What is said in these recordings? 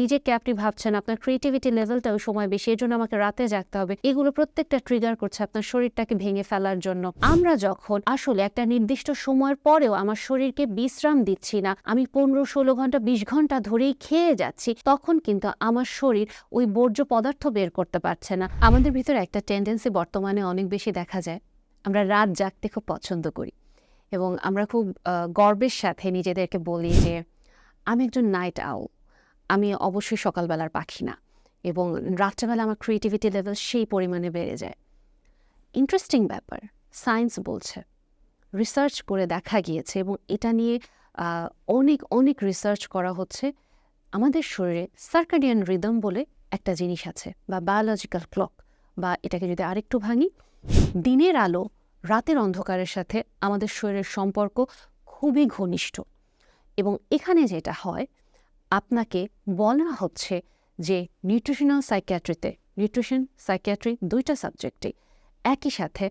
নিজেকে আপনি ভাবছেন? আপনার ক্রিয়েটিভিটি লেভেলটা ওই সময় বেশি, এর জন্য আমাকে রাতে জাগতে হবে। এগুলো প্রত্যেকটা ট্রিগার করছে আপনার শরীরটাকে ভেঙে ফেলার জন্য। আমরা যখন আসলে একটা নির্দিষ্ট সময়ের পরেও আমার শরীরকে বিশ্রাম দিচ্ছি না, আমি পনেরো, ষোলো ঘণ্টা, বিশ ঘণ্টা ধরেই খেয়ে যাচ্ছি, তখন কিন্তু আমার শরীর ওই বর্জ্য পদার্থ বের করতে পারছে না। আমাদের ভিতরে একটা টেন্ডেন্সি বর্তমানে অনেক বেশি দেখা যায়। আমরা রাত জাগতে খুব পছন্দ করি এবং আমরা খুব গর্বের সাথে নিজেদেরকে বলি যে, আমি একজন নাইট আউল আমি অবশ্যই সকালবেলার পাখি না। এবং রাত্রেবেলা আমার ক্রিয়েটিভিটি লেভেল সেই পরিমাণে বেড়ে যায়। ইন্টারেস্টিং ব্যাপার সায়েন্স বলছে। রিসার্চ করে দেখা গিয়েছে এবং এটা নিয়ে অনেক অনেক রিসার্চ করা হচ্ছে। আমাদের শরীরে সার্কাডিয়ান রিদম বলে একটা জিনিস আছে, বা বায়োলজিক্যাল ক্লক বা এটাকে যদি আরেকটু ভাঙি, দিনের আলো রাতের অন্ধকারের সাথে আমাদের শরীরের সম্পর্ক খুবই ঘনিষ্ঠ। এবং এখানে যেটা হয় আপনাকে বলা হচ্ছে যে নিউট্রিশনাল সাইকিয়াট্রিতে নিউট্রিশন সাইকিয়াট্রি দুইটা সাবজেক্টে একই সাথে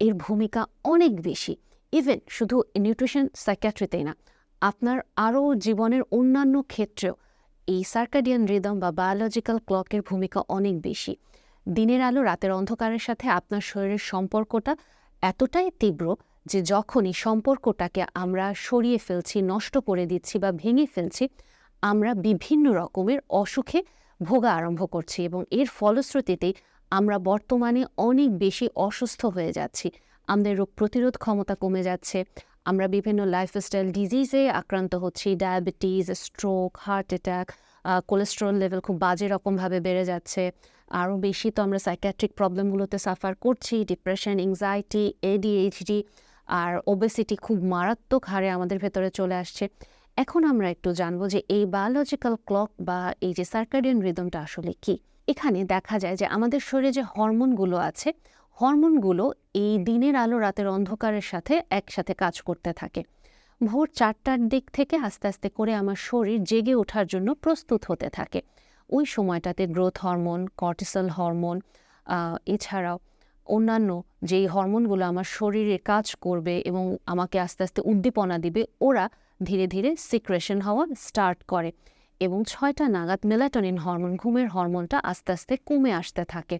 এর ভূমিকা অনেক বেশি। ইভেন শুধু নিউট্রিশন সাইকিয়াট্রিতেই না, আপনার আরও জীবনের অন্যান্য ক্ষেত্রেও এই সার্কাডিয়ান রিদম বা বায়োলজিক্যাল ক্লকের ভূমিকা অনেক বেশি। দিনের আলো রাতের অন্ধকারের সাথে আপনার শরীরের সম্পর্কটা এতটাই তীব্র যে যখনই সম্পর্কটাকে আমরা সরিয়ে ফেলছি, নষ্ট করে দিচ্ছি বা ভেঙে ফেলছি আমরা বিভিন্ন রকমের অসুখে ভোগা আরম্ভ করছি এবং এর ফলশ্রুতিতে আমরা বর্তমানে অনেক বেশি অসুস্থ হয়ে যাচ্ছি। আমাদের রোগ প্রতিরোধ ক্ষমতা কমে যাচ্ছে। আমরা বিভিন্ন লাইফস্টাইল ডিজিজে আক্রান্ত হচ্ছি। Diabetes stroke heart attack cholesterol level খুব বাজে রকমভাবে বেড়ে যাচ্ছে। আরও বেশি তো আমরা সাইকিয়াট্রিক প্রবলেমগুলোতে সাফার করছি। ডিপ্রেশন এংজাইটি এডিএইচডি আর ওবেসিটি খুব মারাত্মক হারে আমাদের ভেতরে চলে আসছে। এখন আমরা একটু জানব যে এই বায়োলজিক্যাল ক্লক বা এই যে সার্কাডিয়ান রিদমটা আসলে কি? এখানে দেখা যায় যে আমাদের শরীরে যে হরমোনগুলো আছে, হরমোনগুলো এই দিনের আলো রাতের অন্ধকারের সাথে একসাথে কাজ করতে থাকে। ভোর চারটার দিক থেকে আস্তে আস্তে করে আমার শরীর জেগে ওঠার জন্য প্রস্তুত হতে থাকে। ওই সময়টাতে গ্রোথ হরমোন কর্টিসল হরমোন এছাড়াও অন্যান্য যেই হরমোনগুলো আমার শরীরে কাজ করবে এবং আমাকে আস্তে আস্তে উদ্দীপনা দিবে, ওরা ধীরে ধীরে সিক্রেশন হওয়া স্টার্ট করে এবং ছয়টা নাগাদ মেলাটোনিন হরমোন ঘুমের হরমোনটা আস্তে আস্তে কমে আসতে থাকে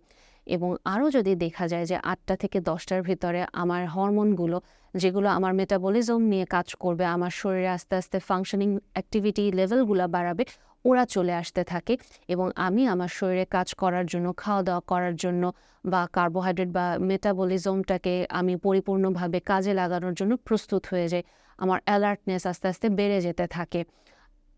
এবং আরও যদি দেখা যায় যে আটটা থেকে দশটার ভিতরে আমার হরমোনগুলো যেগুলো আমার মেটাবলিজম নিয়ে কাজ করবে, আমার শরীরে আস্তে আস্তে ফাংশনিং অ্যাক্টিভিটি লেভেলগুলো বাড়াবে, ওরা চলে আসতে থাকে এবং আমি আমার শরীরে কাজ করার জন্য খাওয়া দাওয়া করার জন্য বা কার্বোহাইড্রেট বা মেটাবলিজমটাকে আমি পরিপূর্ণভাবে কাজে লাগানোর জন্য প্রস্তুত হয়ে যাই। আমার অ্যালার্টনেস আস্তে আস্তে বেড়ে যেতে থাকে।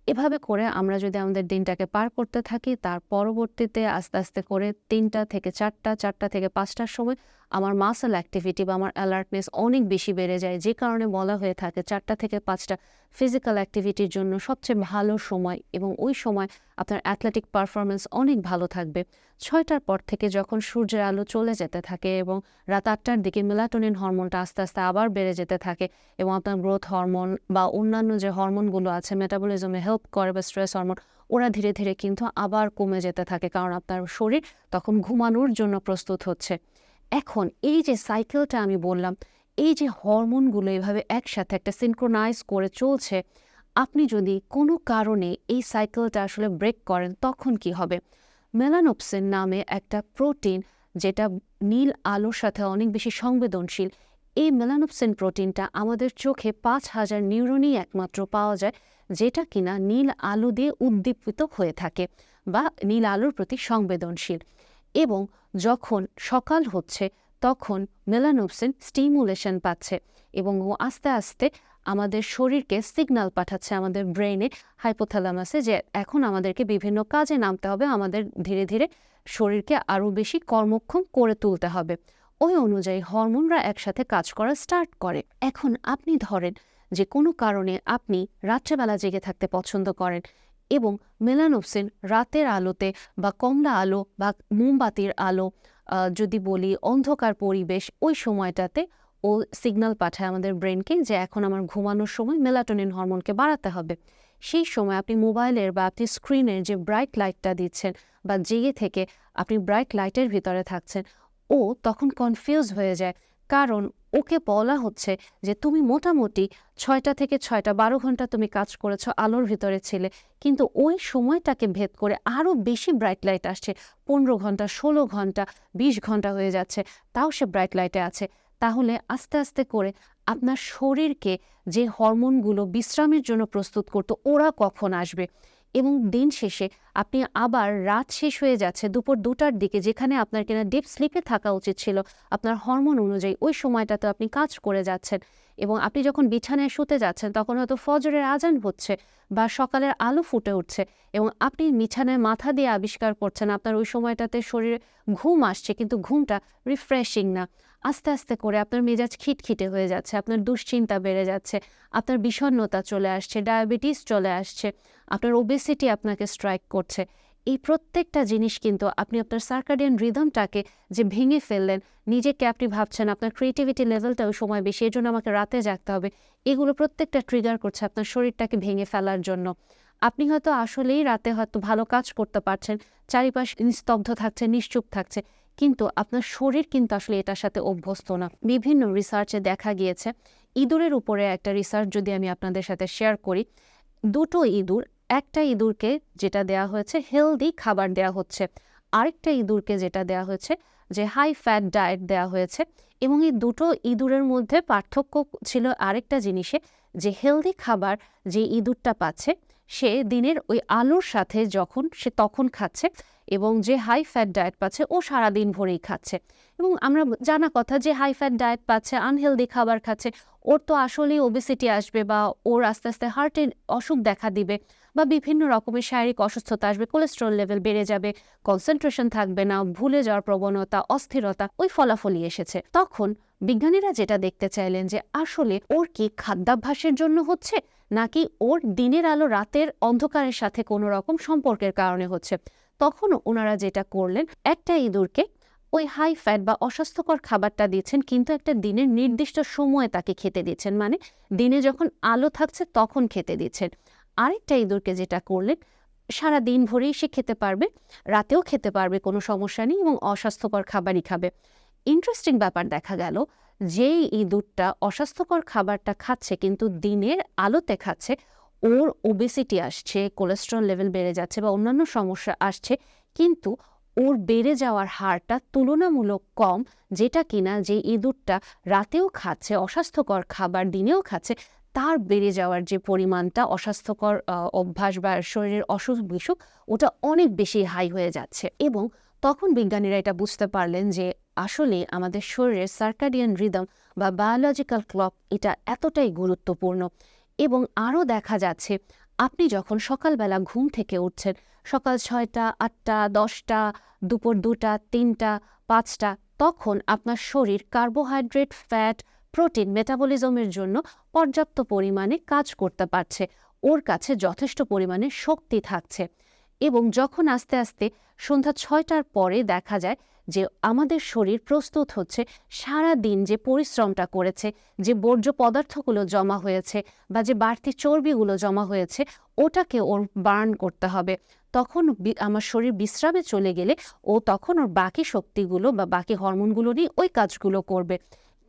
এভাবে করে আমরা যদি আমাদের দিনটাকে পার করতে থাকি, তার পরবর্তীতে আস্তে আস্তে করে তিনটা থেকে চারটা চারটা থেকে পাঁচটার সময় আমার মাসেল অ্যাক্টিভিটি বা আমার অ্যালার্টনেস অনেক বেশি বেড়ে যায়। যে কারণে বলা হয়ে থাকে চারটা থেকে পাঁচটা ফিজিক্যাল অ্যাক্টিভিটির জন্য সবচেয়ে ভালো সময় এবং ওই সময় আপনার অ্যাথলেটিক পারফরমেন্স অনেক ভালো থাকবে। ছয়টার পর থেকে যখন সূর্যের আলো চলে যেতে থাকে এবং রাত আটটার দিকে মেলাটোনিন হরমোনটা আস্তে আস্তে আবার বেড়ে যেতে থাকে এবং আপনার গ্রোথ হরমোন বা অন্যান্য যে হরমোনগুলো আছে মেটাবলিজমে হেল্প করে বা স্ট্রেস হরমোন ওরা ধীরে ধীরে কিন্তু আবার কমে যেতে থাকে। কারণ আপনার শরীর তখন ঘুমানোর জন্য প্রস্তুত হচ্ছে। এখন এই যে সাইকেলটা আমি বললাম, এই যে হরমোনগুলো এভাবে একসাথে একটা সিনক্রোনাইজ করে চলছে, আপনি যদি কোনো কারণে এই সাইকেলটা আসলে ব্রেক করেন, তখন কি হবে? মেলানোপসিন নামে একটা প্রোটিন যেটা নীল আলোর সাথে অনেক বেশি সংবেদনশীল, এই মেলানোপসিন প্রোটিনটা আমাদের চোখে পাঁচ হাজার নিউরনই একমাত্র পাওয়া যায়, যেটা কিনা নীল আলো দিয়ে উদ্দীপিত হয়ে থাকে বা নীল আলোর প্রতি সংবেদনশীল। এবং যখন সকাল হচ্ছে, তখন মেলানোপসিন স্টিমুলেশন পাচ্ছে এবং ও আস্তে আস্তে আমাদের শরীরকে সিগন্যাল পাঠাচ্ছে আমাদের ব্রেনে হাইপোথ্যালামাসে যে এখন আমাদেরকে বিভিন্ন কাজে নামতে হবে, আমাদের ধীরে ধীরে শরীরকে আরও বেশি কর্মক্ষম করে তুলতে হবে। ওই অনুযায়ী হরমোনরা একসাথে কাজ করা স্টার্ট করে। এখন আপনি ধরেন যে কোনো কারণে আপনি রাত্রেবেলা জেগে থাকতে পছন্দ করেন এবং মেলানোপসিন রাতের আলোতে বা কমলা আলো বা মোমবাতির আলো যদি বলি অন্ধকার পরিবেশ, ওই সময়টাতে ও সিগন্যাল পাঠায় আমাদের ব্রেনকে যে এখন আমার ঘুমানোর সময় মেলাটোনিন হরমোনকে বাড়াতে হবে। সেই সময় আপনি মোবাইলের বা আপনি স্ক্রিনের যে ব্রাইট লাইটটা দিচ্ছেন বা জেগে থেকে আপনি ব্রাইট লাইটের ভিতরে থাকছেন, ও তখন কনফিউজ হয়ে যায়। কারণ ওকে বলা হচ্ছে যে, তুমি মোটামুটি ছয়টা থেকে ছয়টা, বারো ঘণ্টা তুমি কাজ করেছ, আলোর ভিতরে ছিলে। কিন্তু ওই সময়টাকে ভেদ করে আরও বেশি ব্রাইট লাইট আসছে। পনেরো ঘণ্টা, ষোলো ঘণ্টা, বিশ ঘণ্টা হয়ে যাচ্ছে। তাও সে ব্রাইট লাইটে আছে। তাহলে আস্তে আস্তে করে আপনার শরীরকে যে হরমোনগুলো বিশ্রামের জন্য প্রস্তুত করতো, ওরা কখন আসবে? এবং দিন শেষে আপনি আবার রাত শেষ হয়ে যাচ্ছে, দুপুর দুটার দিকে, যেখানে আপনার কিনা ডিপ স্লিপে থাকা উচিত ছিল। আপনার হরমোন অনুযায়ী ওই সময়টাতে আপনি কাজ করে যাচ্ছেন। এবং আপনি যখন বিছানায় শুতে যাচ্ছেন, তখন হয়তো ফজরের আজান হচ্ছে বা সকালের আলো ফুটে উঠছে এবং আপনি বিছানায় মাথা দিয়ে আবিষ্কার করছেন, আপনার ওই সময়টাতে শরীরে ঘুম আসছে কিন্তু ঘুমটা রিফ্রেশিং না। আস্তে আস্তে করে আপনার মেজাজ খিটখিটে হয়ে যাচ্ছে, আপনার দুশ্চিন্তা বেড়ে যাচ্ছে, আপনার বিষণ্ণতা চলে আসছে, ডায়াবেটিস চলে আসছে, আপনার ওবেসিটি আপনাকে স্ট্রাইক করছে। এই প্রত্যেকটা জিনিস কিন্তু আপনি আপনার সার্কাডিয়ান রিদমটাকে যে ভেঙে ফেললেন, নিজেকে আপনি ভাবছেন আপনার ক্রিয়েটিভিটি লেভেলটা ওই সময় বেশি, এর জন্য আমাকে রাতে জাগতে হবে, এগুলো প্রত্যেকটা ট্রিগার করছে আপনার শরীরটাকে ভেঙে ফেলার জন্য। আপনি হয়তো আসলেই রাতে হয়তো ভালো কাজ করতে পারছেন, চারিপাশ নিস্তব্ধ থাকছে, নিশ্চুপ থাকছে, কিন্তু আপনার শরীর কিন্তু আসলে এটার সাথে অভ্যস্ত না। বিভিন্ন রিসার্চে দেখা গিয়েছে, ইঁদুরের উপরে একটা রিসার্চ যদি আমি আপনাদের সাথে শেয়ার করি, দুটো ইঁদুর একটা ইঁদুরকে যেটা দেয়া হয়েছে হেলদি খাবার দেয়া হচ্ছে। আরেকটা ইঁদুরকে যেটা দেয়া হয়েছে, যে হাই ফ্যাট ডায়েট দেয়া হয়েছে। এবং এই দুটো ইঁদুরের মধ্যে পার্থক্য ছিল আরেকটা জিনিসে, যে হেলদি খাবার যে ইঁদুরটা পাচ্ছে, সে দিনের ওই আলুর সাথে যখন, সে তখন খাচ্ছে এবং যে হাই ফ্যাট ডায়েট পাচ্ছে, ও সারাদিন ভরেই খাচ্ছে। এবং আমরা জানা কথা যে হাই ফ্যাট ডায়েট পাচ্ছে আনহেলদি খাবার খাচ্ছে, ওর তো আসলেই ওবেসিটি আসবে বা ওর আস্তে আস্তে হার্টের অসুখ দেখা দিবে। বা বিভিন্ন রকমের শারীরিক অসুস্থতা আসবে কোলেস্ট্রল লেভেল বেড়ে যাবে কনসেন্ট্রেশন থাকবে না, ভুলে যাওয়ার প্রবণতা, অস্থিরতা ওই ফলাফলই এসেছে। তখন বিজ্ঞানীরা যেটা দেখতে চাইলেন যে আসলে ওর কি খাদ্যাভ্যাসের জন্য হচ্ছে, নাকি ওর দিনের আলো রাতের অন্ধকারের সাথে কোনো রকম সম্পর্কের কারণে হচ্ছে? তখন ওনারা যেটা করলেন, একটা ইঁদুরকে ওই হাই ফ্যাট বা অস্বাস্থ্যকর খাবারটা দিচ্ছেন, কিন্তু একটা দিনের নির্দিষ্ট সময়ে তাকে খেতে দিচ্ছেন। মানে দিনে যখন আলো থাকছে তখন খেতে দিচ্ছেন। আরেকটা ইঁদুরকে যেটা করলেন, সারা দিন ভরেই সে খেতে পারবে, রাতেও খেতে পারবে, কোনো সমস্যা নেই এবং অস্বাস্থ্যকর খাবারই খাবে। ইন্টারেস্টিং ব্যাপার দেখা গেল যেই ইঁদুরটা অস্বাস্থ্যকর খাবারটা খাচ্ছে কিন্তু দিনের আলোতে খাচ্ছে, ওর ওবেসিটি আসছে কোলেস্ট্রল লেভেল বেড়ে যাচ্ছে বা অন্যান্য সমস্যা আসছে, কিন্তু ওর বেড়ে যাওয়ার হারটা তুলনামূলক কম, যেটা কিনা যে ইঁদুরটা রাতেও খাচ্ছে, অস্বাস্থ্যকর খাবার দিনেও খাচ্ছে তার বেড়ে যাওয়ার যে পরিমাণটা অস্বাস্থ্যকর অভ্যাস বা শরীরের অসুখ বিসুখ, ওটা অনেক বেশি হাই হয়ে যাচ্ছে। এবং তখন বিজ্ঞানীরা এটা বুঝতে পারলেন যে আসলে আমাদের শরীরের সার্কাডিয়ান রিদম বা বায়োলজিক্যাল ক্লক এটা এতটাই গুরুত্বপূর্ণ। এবং আরও দেখা যাচ্ছে, আপনি যখন সকালবেলা ঘুম থেকে উঠছেন, সকাল ছয়টা, আটটা, দশটা, দুপুর দুটা, তিনটা, পাঁচটা, তখন আপনার শরীর কার্বোহাইড্রেট ফ্যাট প্রোটিন মেটাবলিজমের জন্য পর্যাপ্ত পরিমাণে কাজ করতে পারছে। ওর কাছে যথেষ্ট পরিমাণে শক্তি থাকছে। এবং যখন আস্তে আস্তে সন্ধ্যা ছয়টার পরে দেখা যায় যে আমাদের শরীর প্রস্তুত হচ্ছে, সারা দিন যে পরিশ্রমটা করেছে, যে বর্জ্য পদার্থগুলো জমা হয়েছে বা যে বাড়তি চর্বিগুলো জমা হয়েছে, ওটাকে ওর বার্ন করতে হবে। তখন আমার শরীর বিশ্রামে চলে গেলে ও তখন ওর বাকি শক্তিগুলো বা বাকি হরমোনগুলো নিয়ে ওই কাজগুলো করবে।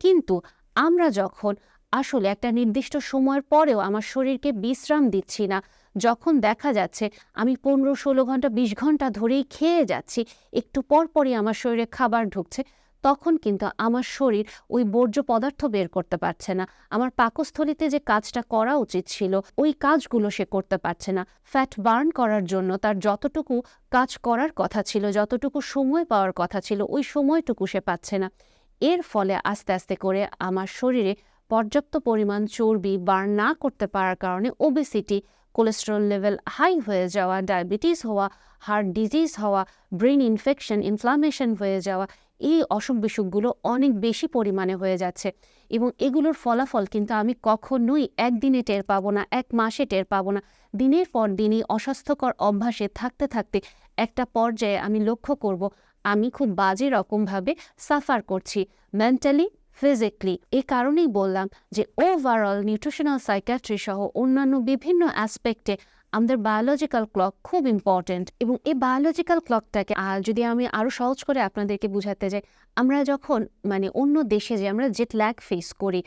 কিন্তু আমরা যখন আসলে একটা নির্দিষ্ট সময়ের পরেও আমার শরীরকে বিশ্রাম দিচ্ছি না, যখন দেখা যাচ্ছে আমি পনেরো, ষোলো ঘণ্টা, বিশ ঘণ্টা ধরেই খেয়ে যাচ্ছি, একটু পর পরই আমার শরীরে খাবার ঢুকছে, তখন কিন্তু আমার শরীর ওই বর্জ্য পদার্থ বের করতে পারছে না। আমার পাকস্থলিতে যে কাজটা করা উচিত ছিল, ওই কাজগুলো সে করতে পারছে না। ফ্যাট বার্ন করার জন্য তার যতটুকু কাজ করার কথা ছিল, যতটুকু সময় পাওয়ার কথা ছিল, ওই সময়টুকু সে পাচ্ছে না। এর ফলে আস্তে আস্তে করে আমার শরীরে পর্যাপ্ত পরিমাণ চর্বি বার্ন না করতে পারার কারণে ওবেসিটি কোলেস্টেরল লেভেল হাই হয়ে যাওয়া ডায়াবেটিস হওয়া হার্ট ডিজিজ হওয়া ব্রেন ইনফেকশন ইনফ্লামেশন হয়ে যাওয়া এই অসুখ বিসুখগুলো অনেক বেশি পরিমাণে হয়ে যাচ্ছে এবং এগুলোর ফলাফল কিন্তু আমি কখনোই একদিনে টের পাবো না, এক মাসে টের পাবো না। দিনের পর দিনই অস্বাস্থ্যকর অভ্যাসে থাকতে থাকতে একটা পর্যায়ে আমি লক্ষ্য করব আমি খুব বাজে রকমভাবে সাফার করছি মেন্টালি ফিজিক্যালি এই কারণেই বললাম যে ওভারঅল নিউট্রিশনাল সাইকাট্রি সহ অন্যান্য বিভিন্ন অ্যাসপেক্টে আমাদের বায়োলজিক্যাল ক্লক খুব ইম্পর্ট্যান্ট এবং এই বায়োলজিক্যাল ক্লকটাকে যদি আমি আরও সহজ করে আপনাদেরকে বুঝাতে যাই, আমরা যখন মানে অন্য দেশে যে আমরা জেট ল্যাগ ফেস করি,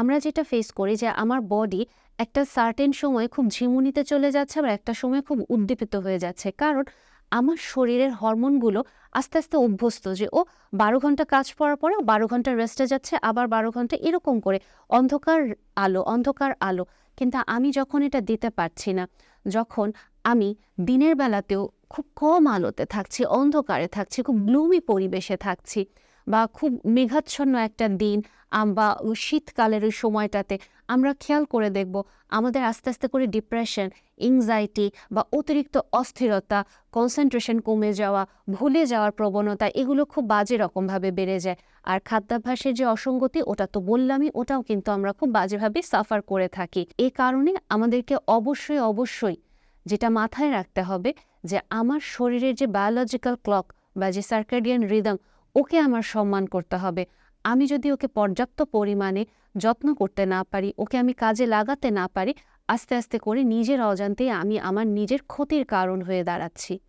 আমরা যেটা ফেস করি যে আমার বডি একটা সার্টেন সময় খুব ঝিমুনিতে চলে যাচ্ছে, আবার একটা সময় খুব উদ্দীপিত হয়ে যাচ্ছে। কারণ আমার শরীরের হরমোনগুলো আস্তে আস্তে অভ্যস্ত যে, ও, বারো ঘণ্টা কাজ করার পরে বারো ঘণ্টা রেস্টে যাচ্ছে, আবার বারো ঘণ্টা এরকম করে। অন্ধকার আলো অন্ধকার আলো। কিন্তু আমি যখন এটা দিতে পারছি না, যখন আমি দিনের বেলাতেও খুব কম আলোতে থাকছি, অন্ধকারে থাকছি, খুব ব্লুমি পরিবেশে থাকছি বা খুব মেঘাচ্ছন্ন একটা দিন বা শীতকালের ওই সময়টাতে আমরা খেয়াল করে দেখব আমাদের আস্তে আস্তে করে ডিপ্রেশন এংজাইটি বা অতিরিক্ত অস্থিরতা কনসেন্ট্রেশন কমে যাওয়া, ভুলে যাওয়ার প্রবণতা এগুলো খুব বাজে রকমভাবে বেড়ে যায়। আর খাদ্যাভ্যাসের যে অসঙ্গতি ওটা তো বললামই, ওটাও কিন্তু আমরা খুব বাজেভাবে সাফার করে থাকি। এ কারণে আমাদেরকে অবশ্যই অবশ্যই যেটা মাথায় রাখতে হবে যে আমার শরীরের যে বায়োলজিক্যাল ক্লক বা যে সার্কাডিয়ান রিদম ওকে আমার সম্মান করতে হবে। আমি যদি ওকে পর্যাপ্ত পরিমাণে যত্ন করতে না পারি, ওকে আমি কাজে লাগাতে না পারি, আস্তে আস্তে করে নিজের অজান্তেই আমি আমার নিজের ক্ষতির কারণ হয়ে দাঁড়াচ্ছি।